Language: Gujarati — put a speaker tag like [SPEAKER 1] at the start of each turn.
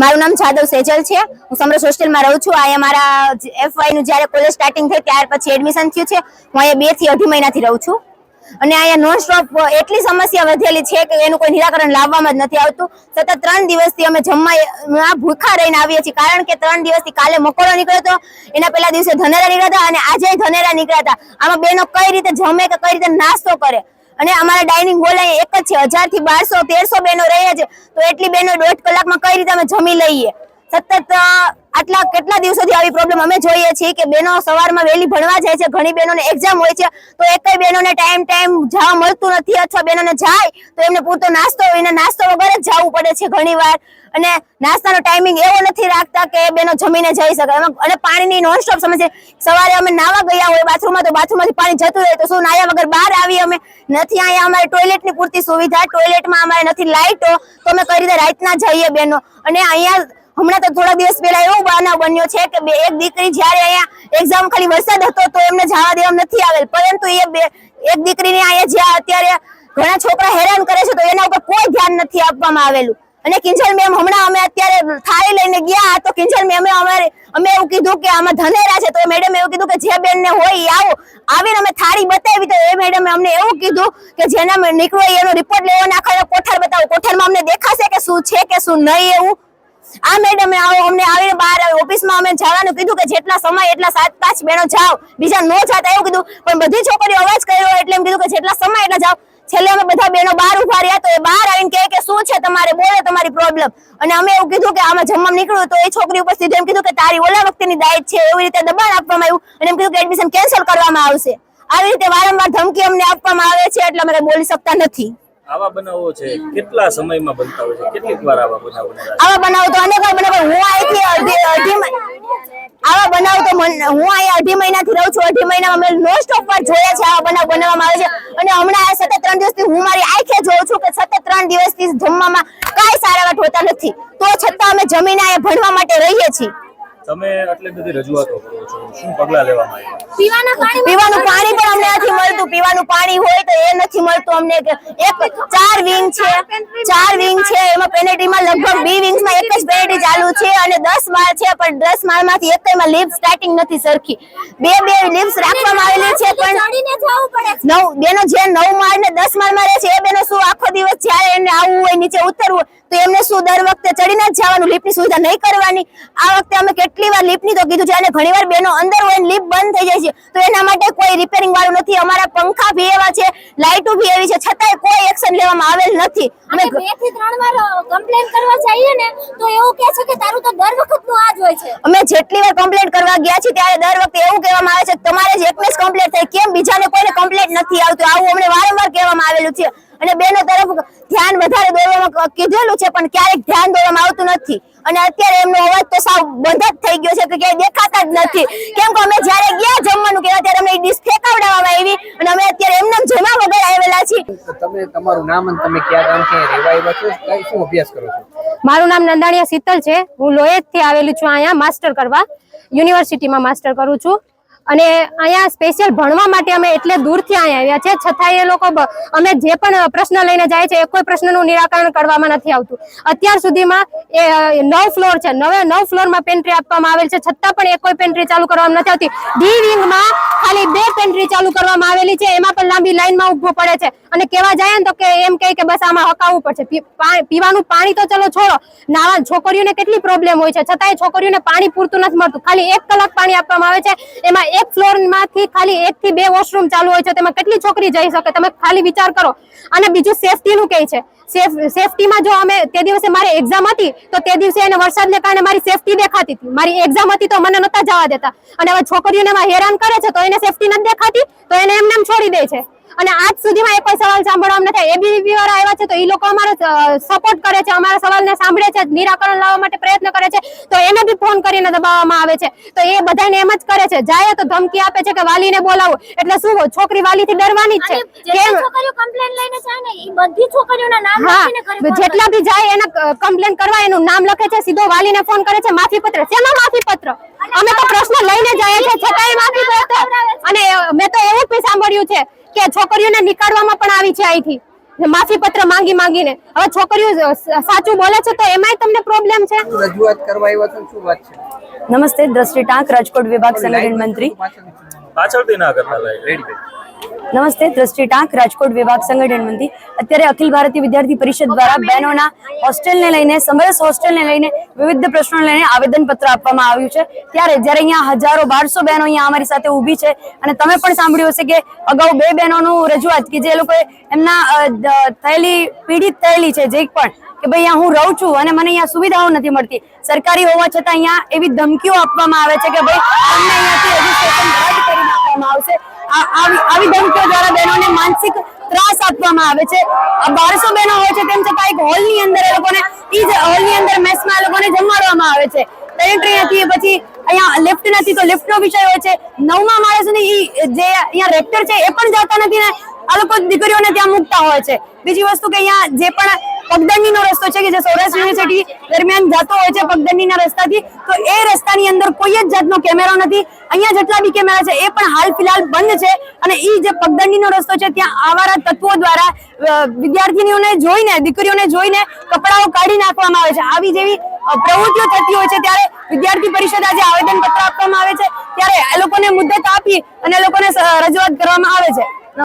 [SPEAKER 1] મારું નામ જાદવ સેજલ છે. હું સમરસ હોસ્ટેલમાં રહું છું. અહીંયા મારા એફવાયનું જ્યારે કોલેજ સ્ટાર્ટિંગ થઈ ત્યાર પછી એડમિશન થયું છે. હું અહીંયા બેથી અઢી મહિનાથી રહું છું. અને અહીંયા નોન સ્ટોપ એટલી સમસ્યા વધેલી છે કે એનું કોઈ નિરાકરણ લાવવામાં જ નથી આવતું. સતત ત્રણ દિવસથી અમે જમવા ભૂખા રહીને આવીએ છીએ. કારણ કે ત્રણ દિવસથી કાલે મકોડો નીકળ્યો હતો. એના પહેલા દિવસે ધનેરા નીકળ્યા હતા અને આજે ધનેરા નીકળ્યા હતા. આમાં બેનો કઈ રીતે જમે કે કઈ રીતે નાસ્તો કરે? અને અમારા ડાઇનિંગ હોલ અહીંયા એક જ છે, હજારથી બારસો, તેરસો બેનો રહે છે. તો એટલી બહેનો દોઢ કલાકમાં કઈ રીતે અમે જમી લઈએ? સતત આટલા કેટલા દિવસોથી આવી પ્રોબ્લેમ અમે જોઈએ છીએ કે બેનો સવારમાં વહેલી ભણવા જાય છે, ઘણી બહેનોને એક્ઝામ હોય છે, તો એકય બહેનોને ટાઈમ ટાઈમ જવા મળતું નથી અથવા બહેનોને જાય, તો એમને પૂરતો નાસ્તો, એને નાસ્તો વગર જ જવું પડે છે ઘણી અને નાસ્તાનો ટાઈમિંગ એવો નથી રાખતા કે બેનો જમીને જઈ શકે. અને પાણીની નોનસ્ટોપ સમસ્યા. સવારે અમે નાવા ગયા હોય બાથરૂમમાં, તો બાથરૂમમાંથી પાણી જતું રહે. તો શું નાયા વગર બહાર આવી અમે? નથી, અહીંયા અમારે ટોયલેટની પૂરતી સુવિધા. ટોયલેટમાં અમારે નથી લાઇટો તો અમે કઈ રીતે રાતના જઈએ બેનો? અને અહીંયા હમણાં તો થોડા દિવસ પહેલા એવો બનાવ બન્યો છે કે બે એક દીકરી જ્યારે અહીંયા એક્ઝામ ખાલી વરસાદ હતો, તો એમને જવા દેવા નથી આવેલ. પરંતુ એ બે એક દીકરીને અહીંયા જ્યાં અત્યારે ઘણા છોકરા હેરાન કરે છે, તો એના ઉપર કોઈ ધ્યાન નથી આપવામાં આવેલું. અને કિંજલ મેમ હમણાં અમે અત્યારે થાળી લઈને ગયા તો કિંજલ મેમે અમારે અમે એવું કીધું કે આમાં ધનેરા છે, તો મેડમ એવું કીધું કે જે બેન ને હોય એ આવો. આવીને અમે થાળી બતાવી તો એ મેડમે અમને એવું કીધું કે જેના નીકળો એનો રિપોર્ટ લેવો નાખો કોઠાર બતાવો. કોઠારમાં અમને દેખાશે કે શું છે કે શું નહીં એવું? આ મેડમે આવો, અમને આવીને બહાર ઓફિસમાં અમે જવાનું કીધું કે જેટલા સમય, એટલા સાત પાંચ બેનો જાઓ. બીજા નો જાતા એવું કીધું. પણ બધી છોકરીઓ અવાજ કર્યો એટલે એમ કીધું કે જેટલા સમય, એટલા જાઓ. છેલ્લે અમે બધા બેનો બહાર ઊભા રહ્યા તો એ બહાર આવીને કહે કે શું છે તમારે? બોલે તમારી પ્રોબ્લેમ અને અમે એવું કીધું કે આમાં જમવા નીકળ્યું તો એ છોકરી ઉપર સીધું એમ કીધું કે તારી ઓલા વખતેની ડાયટ છે એવી રીતે દબાણ આપવામાં આવ્યું અને એમ કીધું કે એડમિશન કેન્સલ કરવામાં આવશે. આવી રીતે વારંવાર ધમકી અમને આપવામાં આવે છે એટલે અમે બોલી શકતા નથી.
[SPEAKER 2] આવા બનાવો છે કેટલા સમયમાં બનતા હોય છે? કેટલીક વાર આવા બનાવ
[SPEAKER 1] આવા બનાવો તો અનેક વાર બનાવો હું અહીંથી અડધી મહિ- આવા બનાવ તો હું અહીંયા અઢી મહિનાથી રહું છું. અઢી મહિનામાં અમે નો સ્ટોપ પર જોયા છે આવા બનાવ બનાવવામાં આવે છે. અને હમણાં આ સતત ત્રણ દિવસથી હું મારી આંખે જોઉં છું કે સતત ત્રણ દિવસથી જમવામાં કાંઈ સારા હોતા નથી. તો છતાં અમે જમીને અહીંયા ભણવા માટે રહીએ છીએ.
[SPEAKER 2] તમે આટલી બધી રજૂઆતો કરો છો શું પગલા લેવામાં આવ્યા?
[SPEAKER 1] પીવાના પાણી પીવાનું પાણી પણ અમને નથી. મળતું. પીવાનું પાણી હોય તો એ નથી મળતું અમને. એક ચાર વિંગ છે. ચાર વિંગ છે. એમાં પેનેટીમાં લગભગ બી વિંગ્સમાં એક જ પેનેટી ચાલુ છે અને દસ માળ છે પણ દસ માળમાંથી એકમાં લિફ્ટ સ્ટાર્ટિંગ નથી સરખી. બે બે લિફ્ટ રાખવામાં આવેલી છે પણ નવ બેનો જે નવ માળ ને દસ માળમાં રહે છે એ બેનો શું આખો દિવસ જ્યારે એને આવવું હોય નીચે ઉતરવું તો એમને શું દર વખતે ચડીને જ જવાનું લિફ્ટની સુવિધા નહીં કરવાની? આ વખતે અમે કેટલી વાર લિફ્ટની તો કીધું છે અને ઘણી વાર બેનો અંદર હોય લિફ્ટ બંધ થઈ જાય છે તો એના માટે કોઈ રિપેરિંગ વાળું નથી. અમારા પંખા ભી એવા છે લાઇટો ભી એવી છે છતાંય કોઈ એક્શન લેવામાં આવેલ નથી. અમે
[SPEAKER 3] બેથી ત્રણ વાર કમ્પ્લેન કરવા જઈએ ને તો એવું કહે છે કે તારું તો દર વખતનું આ જ હોય છે.
[SPEAKER 1] અમે જેટલી વાર કમ્પ્લેન કરવા ગયા છીએ ત્યારે દર વખતે એવું કહેવામાં આવે છે કે તમારે જ એકને જ થાય. કેમ? બીજાને કોઈને કમ્પ્લેટ નથી આવતું. આવું અમને વારંવાર કહેવામાં આવેલું છે. અને બેનો તરફ ધ્યાન વધારે દોરવામાં કીધેલું છે પણ ક્યારેક ધ્યાન દોરવામાં આવતું નથી. અને અત્યારે એમનો અવાજ તો સાવ બંધ જ થઈ ગયો છે કે ક્યાંય દેખાતા જ નથી. કેમ કે અમે જ્યારે ગયા જમવાનું કે ત્યારે અમને ડીશ ફેંકાવડાવવામાં આવી અને અમે અત્યારે એમને જમવા જમા વગર આવેલા છીએ.
[SPEAKER 4] તમે તમારું નામ અને તમે કયા ગામથી રહેવા આવ્યા છો? કઈ શું અભ્યાસ કરો છો?
[SPEAKER 5] મારું નામ નંદાણીયા શીતલ છે. હું લોહેજથી આવેલી છું અહીંયા માસ્ટર કરવા. યુનિવર્સિટીમાં માસ્ટર કરું છું. અને અહીંયા સ્પેશિયલ ભણવા માટે અમે એટલે દૂરથી અહીંયા આવ્યા છે છતાં એ લોકો અમે જે પણ પ્રશ્ન લઈને જાય છે, એ કોઈ પ્રશ્નનું નિરાકરણ કરવામાં નથી આવતું. અત્યાર સુધીમાં એ નવ ફ્લોર છે. નવે, નવ ફ્લોરમાં પેન્ટ્રી આપવામાં આવેલ છે. છતાં પણ એ કોઈ પેન્ટ્રી ચાલુ કરવામાં નથી આવતી. ડી વિંગમાં ખાલી બે પેન્ટ્રી ચાલુ કરવામાં આવેલી છે. એમાં પણ લાંબી લાઈનમાં ઊભવું પડે છે. અને કેવા જાય ને તો કે એમ કહે કે બસ આમાં હકાવવું પડશે. પીવાનું પાણી તો ચલો છોડો. નાવા, છોકરીઓને કેટલી પ્રોબ્લેમ હોય છે? છતાંય છોકરીઓને પાણી પૂરતું નથી મળતું. ખાલી એક કલાક પાણી આપવામાં આવે છે. એમાં એક ફ્લોરમાંથી ખાલી એક થી બે વોશરૂમ ચાલુ હોય છે, તેમાં કેટલી છોકરી જઈ શકે? તમે ખાલી વિચાર કરો. અને બીજું સેફટી નું કહે છે. સેફટીમાં જો અમે તે દિવસે મારી એક્ઝામ હતી, તો તે દિવસે એને વરસાદને કારણે મારી સેફટી દેખાતી હતી. મારી એક્ઝામ હતી તો મને નતા જવા દેતા. અને હવે છોકરીઓને હેરાન કરે છે, તો એને સેફટી નથી દેખાતી, તો એને એમને એમ છોડી દે છે. અને આજ સુધીમાં એ કોઈ સવાલ સાંભળવા નથી એબીવીપી વાળા આવ્યા છે તો એ લોકો અમારો સપોર્ટ કરે છે અમારા સવાલને સાંભળે છે નિરાકરણ લાવવા માટે પ્રયત્ન કરે છે તો એને બી ફોન કરીને દબાવવામાં આવે છે. તો એ બધાને એમ જ કરે છે જાય તો ધમકી આપે છે કે વાલીને બોલાવો. એટલે શું છોકરી વાલીથી ડરવાની જ છે.
[SPEAKER 3] છોકરીઓ કમ્પ્લેન લઈને જાય ને એ બધી છોકરીઓના નામ લખીને
[SPEAKER 5] જેટલા બી જાય એના કમ્પ્લેન કરવા એનું નામ લખે છે સીધો વાલીને ફોન કરે છે માફી પત્ર શેનો માફી પત્ર અમે તો પ્રશ્ન લઈને જઈએ છીએ છતાંય માફી પત્ર અને મેં તો એવું બી સાંભળ્યું છે કે છોકરીઓને નીકાળવામાં પણ આવી છે અહીંથી. માફી પત્ર માંગી માંગીને. હવે છોકરીઓ સાચું બોલે છે તો એમાંય તમને પ્રોબ્લેમ છે?
[SPEAKER 4] રજૂઆત કરવા આવ્યા છો શું વાત છે?
[SPEAKER 6] નમસ્તે દ્રષ્ટિ ટાંક રાજકોટ વિભાગ સંગઠન મંત્રી.
[SPEAKER 2] પાછળથી ના કરતા
[SPEAKER 6] નમસ્તે દ્રષ્ટિ ટાંક રાજકોટ વિભાગ સંગઠન મંત્રી. અત્યારે અખિલ ભારતીય વિદ્યાર્થી પરિષદ દ્વારા બહેનોના હોસ્ટેલને લઈને સમરસ હોસ્ટેલને લઈને વિવિધ પ્રશ્નોને લઈને આવેદન પત્ર આપવામાં આવ્યું છે. ત્યારે જ્યારે અહીંયા હજારો બારસો બહેનો અહીંયા અમારી સાથે ઊભી છે અને તમે પણ સાંભળ્યું હશે કે અગાઉ બે બહેનોનું રજૂઆત કે જે લોકોએ એમના થયેલી પીડિત થયેલી છે જે પણ કે ભાઈ અહીંયા હું રહું છું અને મને અહીંયા સુવિધાઓ નથી મળતી. સરકારી હોવા છતાં અહીંયા એવી ધમકીઓ આપવામાં આવે છે કે ભાઈ તમને અહીંયાથી રજીસ્ટ્રેશન રદ કરી નાખવામાં આવશે આ- આવી ધમકીઓ દ્વારા બહેનોને માનસિક ત્રાસ આપવામાં આવે છે. બારસો બહેનો હોય છે તેમ છતાં એક હોલની અંદર એ લોકોને ઈ જ હોલની અંદર મેસમાં એ લોકોને જમાડવામાં આવે છે. પેન્ટ્રી નથી પછી અહીંયા લિફ્ટ નથી, તો લિફ્ટનો વિષય હોય છે. નવમા માળે સુધી જે અહીંયા રેક્ટર છે એ પણ જાતા નથી ને આ લોકો દીકરીઓને ત્યાં મૂકતા હોય છે. બીજી વસ્તુ કે અહીંયા જે પણ પગદંડીનો રસ્તો છે કે જે સૌરાષ્ટ્ર યુનિવર્સિટી દરમિયાન જતો હોય છે પગદંડીના રસ્તાથી, તો એ રસ્તાની અંદર કોઈ જ જાતનો કેમેરો નથી. અહીંયા જેટલા બી કેમેરા છે, એ પણ હાલ ફિલહાલ બંધ છે અને એ જે પગદંડીનો રસ્તો છે, ત્યાં આવારા તત્વો દ્વારા વિદ્યાર્થીનીઓને જોઈને, દીકરીઓને જોઈને કપડાઓ કાઢી નાખવામાં આવે છે. આવી જેવી પ્રવૃત્તિઓ થતી હોય છે, ત્યારે વિદ્યાર્થી પરિષદ આજે આવેદન પત્ર આપવામાં આવે છે. ત્યારે એ લોકોને મુદ્દત આપી અને લોકોને રજૂઆત કરવામાં આવે છે.